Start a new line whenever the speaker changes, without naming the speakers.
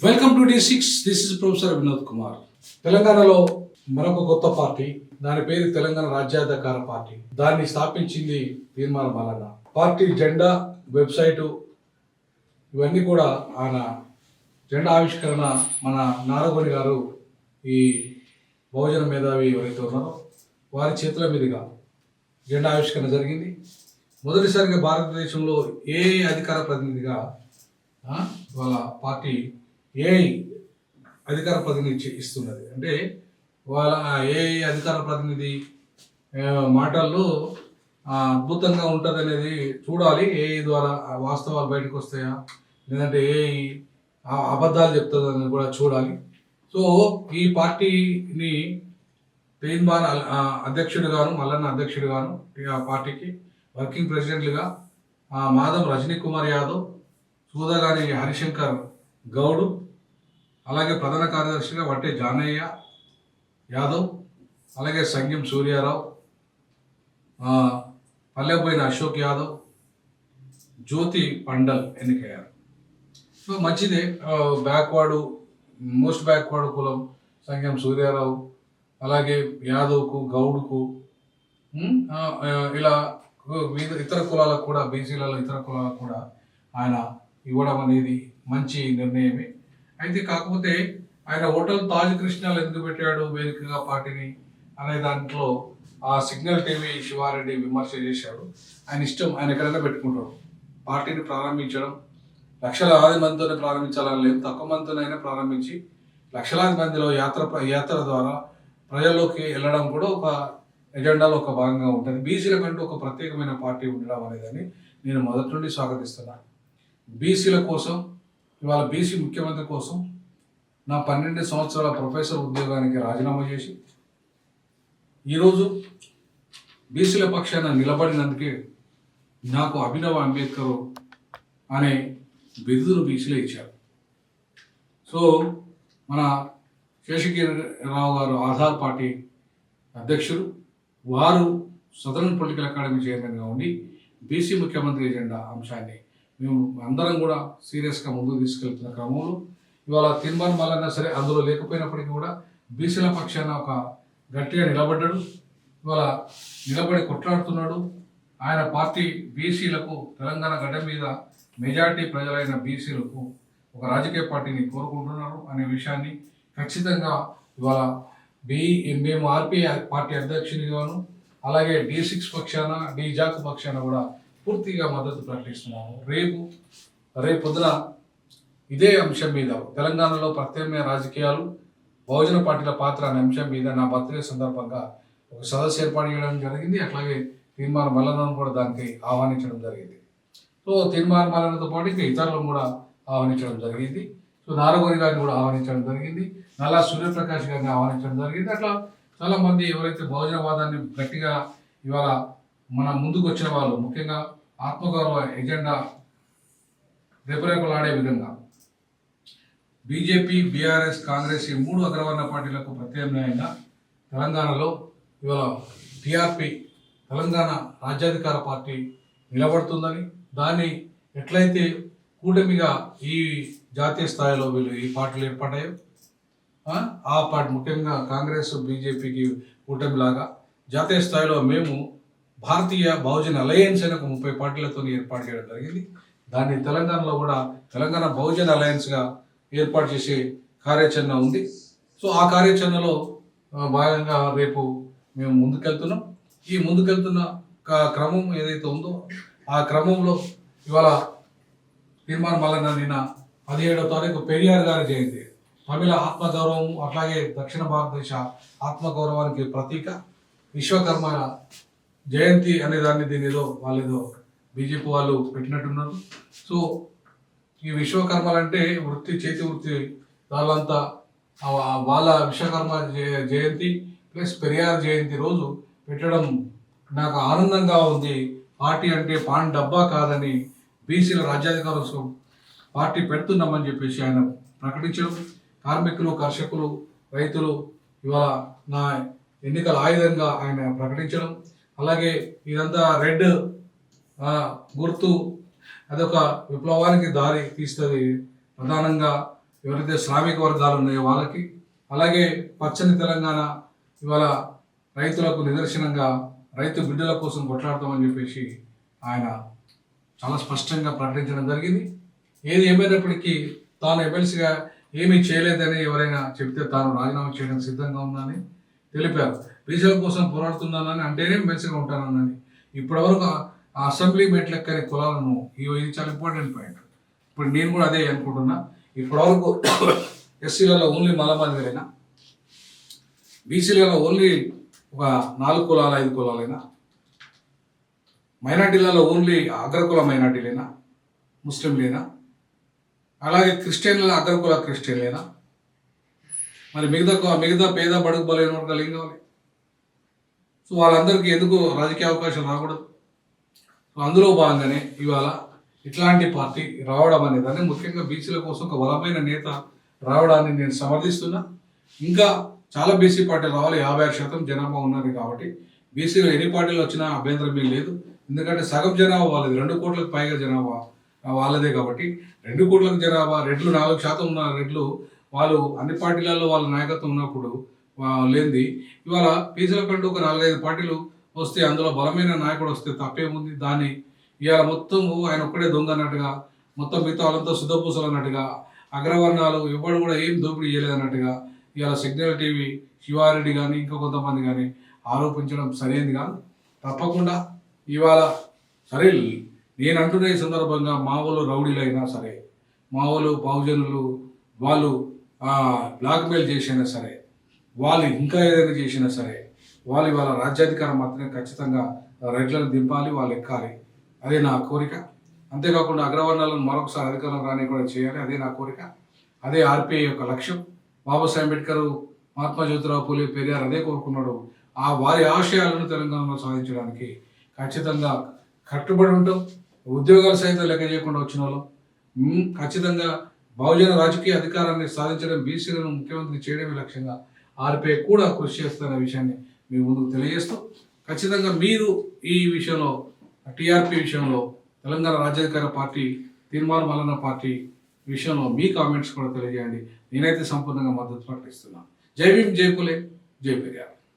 Welcome to D six this is professor Vinod Kumar తెలంగాణలో మరొక కొత్త పార్టీ దాని పేరు తెలంగాణ రాజ్యాధికార పార్టీ. దాన్ని స్థాపించింది తీర్మాన మల్లన్న పార్టీ జెండా వెబ్సైటు ఇవన్నీ కూడా ఆయన జెండా ఆవిష్కరణ మన నారగోని గారు ఈ బహుజన మేధావి ఎవరైతే ఉన్నారో వారి చేతుల మీదుగా జెండా ఆవిష్కరణ జరిగింది. మొదటిసారిగా భారతదేశంలో ఏ అధికార ప్రతినిధిగా వాళ్ళ పార్టీ ఏ అధికార ప్రతినిధి ఇస్తున్నది. అంటే వాళ్ళ ఏ అధికార ప్రతినిధి మాటల్లో అద్భుతంగా ఉంటుంది అనేది చూడాలి. ఏ ద్వారా వాస్తవాలు బయటకు వస్తాయా లేదంటే ఏ అబద్ధాలు చెప్తుందని కూడా చూడాలి. సో ఈ పార్టీని పెయిన్ బార్ అధ్యక్షుడు గాను మల్లన్న అధ్యక్షుడిగాను ఈ ఆ పార్టీకి వర్కింగ్ ప్రెసిడెంట్లుగా మాధవ్ రజనీ కుమార్ యాదవ్ సూదగాని హరిశంకర్ గౌడ్ అలాగే ప్రధాన కార్యదర్శిగా వట్టే జానయ్య యాదవ్ అలాగే సంగ్యం సూర్యారావు పల్లెపోయిన అశోక్ యాదవ్ జ్యోతి పండల్ ఎన్నికయ్యారు. సో మంచిదే బ్యాక్వర్డ్ మోస్ట్ బ్యాక్వర్డ్ కులం సంగ్యం సూర్యారావు అలాగే యాదవ్కు గౌడ్కు ఇలా వివిధ ఇతర కులాలకు కూడా బీసీలలో ఇతర కులాలకు కూడా ఆయన ఇవ్వడం అనేది మంచి నిర్ణయమే. అయితే కాకపోతే ఆయన హోటల్ తాజ్ కృష్ణాలు ఎందుకు పెట్టాడు వేదికగా పార్టీని అనే దాంట్లో ఆ సిగ్నల్ టీవీ శివారెడ్డి విమర్శ చేశాడు. ఆయన ఇష్టం ఆయన ఎక్కడైనా పెట్టుకుంటాడు. పార్టీని ప్రారంభించడం లక్షలాది మందితోనే ప్రారంభించాలని లేదు. తక్కువ మందితోనైనా ప్రారంభించి లక్షలాది మందిలో యాత్ర యాత్ర ద్వారా ప్రజల్లోకి వెళ్ళడం కూడా ఒక ఎజెండాలో ఒక భాగంగా ఉంటుంది. బీసీల కంటూ ఒక ప్రత్యేకమైన పార్టీ ఉండడం అనేదని నేను మొదటి నుండి స్వాగతిస్తున్నాను బీసీల కోసం ఇవాళ బీసీ ముఖ్యమంత్రి కోసం నా పన్నెండు సంవత్సరాల ప్రొఫెసర్ ఉద్యోగానికి రాజీనామా చేసి ఈరోజు బీసీల పక్షాన నిలబడినందుకే నాకు అభినవ్ అంబేద్కర్ అనే బిరుదును బీసీలో ఇచ్చారు. సో మన శేషగిరి రావు గారు ఆధార్ పార్టీ అధ్యక్షులు. వారు సదరన్ పొలిటికల్ అకాడమీ చైర్మన్గా ఉండి బీసీ ముఖ్యమంత్రి ఎజెండా అంశాన్ని మేము అందరం కూడా సీరియస్గా ముందుకు తీసుకెళ్తున్న క్రమంలో ఇవాళ తీర్మానం వల్లైనా సరే అందులో లేకపోయినప్పటికీ కూడా బీసీల పక్షాన ఒక గట్టిగా నిలబడ్డాడు. ఇవాళ నిలబడి కొట్లాడుతున్నాడు. ఆయన పార్టీ బీసీలకు తెలంగాణ గడ్డ మీద మెజార్టీ ప్రజలైన బీసీలకు ఒక రాజకీయ పార్టీని కోరుకుంటున్నారు అనే విషయాన్ని ఖచ్చితంగా ఇవాళ బి మేము ఆర్పీ పార్టీ అధ్యక్షునిగాను అలాగే డి సిక్స్ పక్షాన డి జాక్ పక్షాన కూడా పూర్తిగా మద్దతు ప్రకటిస్తున్నాము. రేపు రేపు పొద్దున ఇదే అంశం మీద తెలంగాణలో ప్రత్యామ్నాయ రాజకీయాలు బహుజన పార్టీల పాత్ర అనే అంశం మీద నా బర్త్డే సందర్భంగా ఒక సదస్సు ఏర్పాటు చేయడం జరిగింది. అట్లాగే తీర్మాన మల్లనను కూడా దానికి ఆహ్వానించడం జరిగింది. సో తీర్మాన మల్లనతో పాటు ఇంకా ఇతరులను కూడా ఆహ్వానించడం జరిగింది. సో నారగోరి గారిని కూడా ఆహ్వానించడం జరిగింది. నల్లా సూర్యప్రకాష్ గారిని ఆహ్వానించడం జరిగింది. అట్లా చాలామంది ఎవరైతే బహుజనవాదాన్ని గట్టిగా ఇవాళ మన ముందుకు వచ్చిన వాళ్ళు ముఖ్యంగా ఆత్మగౌరవ ఎజెండా రేపరేపలాడే విధంగా బీజేపీ బీఆర్ఎస్ కాంగ్రెస్ ఈ మూడు అగ్రవర్ణ పార్టీలకు ప్రత్యామ్నాయంగా తెలంగాణలో ఇవాళ టీఆర్పీ తెలంగాణ రాజ్యాధికార పార్టీ నిలబడుతుందని దాన్ని ఎట్లయితే కూటమిగా ఈ జాతీయ స్థాయిలో వీళ్ళు ఈ పార్టీలు ఏర్పడ్డాయో? ఆ, పార్టీ ముఖ్యంగా కాంగ్రెస్ బీజేపీకి కూటమిలాగా జాతీయ స్థాయిలో మేము భారతీయ బహుజన అలయన్స్ అనే ఒక ముప్పై పార్టీలతో ఏర్పాటు చేయడం జరిగింది. దాన్ని తెలంగాణలో కూడా తెలంగాణ బహుజన అలయన్స్గా ఏర్పాటు చేసే కార్యాచరణ ఉంది. సో ఆ కార్యాచరణలో భాగంగా రేపు మేము ముందుకెళ్తున్నాం. ఈ ముందుకెళ్తున్న క- క్రమం ఏదైతే ఉందో ఆ క్రమంలో ఇవాళ నిర్మాణ వలన నిన్న పదిహేడవ తారీఖు పెరియార్ గారి జయంతి. తమిళ ఆత్మగౌరవం అట్లాగే దక్షిణ భారతదేశ ఆత్మగౌరవానికి ప్రతీక. విశ్వకర్మ జయంతి అనే దాన్ని దీని ఏదో వాళ్ళు ఏదో బీజేపీ వాళ్ళు పెట్టినట్టున్నారు. సో ఈ విశ్వకర్మలంటే వృత్తి చేతి వృత్తి వాళ్ళంతా వాళ్ళ విశ్వకర్మ జయంతి ప్లస్ పెరియార్ జయంతి రోజు పెట్టడం నాకు ఆనందంగా ఉంది. పార్టీ అంటే పాన్ డబ్బా కాదని బీసీల రాజ్యాధికారం కోసం పార్టీ పెడుతున్నామని చెప్పేసి ఆయన ప్రకటించడం. కార్మికులు కర్షకులు రైతులు ఇవాళ నా ఎన్నికల ఆయుధంగా ఆయన ప్రకటించడం. అలాగే ఇదంతా రెడ్ గుర్తు అదొక విప్లవానికి దారి తీస్తుంది ప్రధానంగా ఎవరైతే శ్రామిక వర్గాలు ఉన్నాయో వాళ్ళకి. అలాగే పచ్చని తెలంగాణ ఇవాళ రైతులకు నిదర్శనంగా రైతు బిడ్డల కోసం కొట్లాడతామని చెప్పేసి ఆయన చాలా స్పష్టంగా ప్రకటించడం జరిగింది. ఏది ఏమైనప్పటికీ తాను ఎమ్మెల్సీగా ఏమీ చేయలేదని ఎవరైనా చెప్తే తాను రాజీనామా చేయడానికి సిద్ధంగా ఉందని తెలిపారు. బీసీల కోసం పోరాడుతున్నానని అంటేనే ఎమ్మెల్సీగా ఉంటానని ఇప్పటివరకు ఆ- అసెంబ్లీ మెట్లెక్కని కులాలను ఇది చాలా ఇంపార్టెంట్ పాయింట్. ఇప్పుడు నేను కూడా అదే అనుకుంటున్నా. ఇప్పటివరకు ఎస్సీలలో ఓన్లీ మలమందిరైనా బీసీలలో ఓన్లీ ఒక నాలుగు కులాల ఐదు కులాలైనా మైనార్టీలలో ఓన్లీ అగ్రకుల మైనార్టీలేనా? ముస్లింలేనా? అలాగే క్రిస్టియన్ల అగ్రకుల క్రిస్టియన్లేనా? మరి మిగతా మిగతా పేద బడుగు బలైన వర్గాలు ఏం కావాలి? సో వాళ్ళందరికీ ఎందుకు రాజకీయ అవకాశం రాకూడదు? సో అందులో భాగంగానే ఇవాళ ఇట్లాంటి పార్టీ రావడం అనేదాన్ని ముఖ్యంగా బీసీల కోసం ఒక బలమైన నేత రావడాన్ని నేను సమర్థిస్తున్నా. ఇంకా చాలా బీసీ పార్టీలు రావాలి. యాభై శాతం జనాభా ఉన్నది కాబట్టి బీసీలో ఎన్ని పార్టీలు వచ్చినా అభ్యంతరం ఏం లేదు. ఎందుకంటే సగం జనాభా వాళ్ళది రెండు కోట్లకు పైగా జనాభా వాళ్ళదే కాబట్టి రెండు కోట్లకు జనాభా రెట్లు నాలుగు శాతం ఉన్న రెట్లు వాళ్ళు అన్ని పార్టీలలో వాళ్ళ నాయకత్వం ఉన్నప్పుడు లేనిది. ఇవాళ బీసీల కంటూ ఒక నాలుగైదు పార్టీలు వస్తే అందులో బలమైన నాయకుడు వస్తే తప్పేముంది? దాన్ని ఇవాళ మొత్తం ఆయన ఒక్కడే దొంగ అన్నట్టుగా మొత్తం మిగతా వాళ్ళంతా శుద్ధపూసలు అన్నట్టుగా అగ్రవర్ణాలు ఎవరు కూడా ఏం దోపిడీ చేయలేదన్నట్టుగా ఇవాళ సిగ్నల్ టీవీ శివారెడ్డి కానీ ఇంకా కొంతమంది కానీ ఆరోపించడం సరైనది కాదు. తప్పకుండా ఇవాళ సరే నేను అంటున్న ఈ సందర్భంగా మావోలు రౌడీలైనా సరే మావోలు బహుజనులు వాళ్ళు బ్లాక్మెయిల్ చేసినా సరే వాళ్ళు ఇంకా ఏదైనా చేసినా సరే వాళ్ళు ఇవాళ రాజ్యాధికారం మాత్రమే ఖచ్చితంగా రెడ్లను దింపాలి వాళ్ళు ఎక్కాలి. అదే నా కోరిక. అంతేకాకుండా అగ్రవర్ణాలను మరొకసారి అధికారం రాని కూడా చేయాలి అదే నా కోరిక. అదే ఆర్పిఐ యొక్క లక్ష్యం. బాబాసాహెబ్ అంబేద్కర్ మహాత్మా జ్యోతిరావు పూలే పెరియార్ అదే కోరుకున్నాడు. ఆ వారి ఆశయాలను తెలంగాణలో సాధించడానికి ఖచ్చితంగా కట్టుబడి ఉంటాం. ఉద్యోగాలు సైతం లెక్క చేయకుండా వచ్చిన వాళ్ళం. ఖచ్చితంగా బహుజన రాజకీయ అధికారాన్ని సాధించడం బీసీలను ముఖ్యమంత్రి చేయడమే లక్ష్యంగా ఆర్పిఐ కూడా కృషి చేస్తున్న విషయాన్ని మీ ముందుకు తెలియజేస్తూ ఖచ్చితంగా మీరు ఈ విషయంలో టీఆర్పీ విషయంలో తెలంగాణ రాజ్యాధికార పార్టీ తీర్మానం మల్లన్న పార్టీ విషయంలో మీ కామెంట్స్ కూడా తెలియజేయండి. నేనైతే సంపూర్ణంగా మద్దతు ప్రకటిస్తున్నాను. జై భీమ్ జై పులే జై పెరియార్.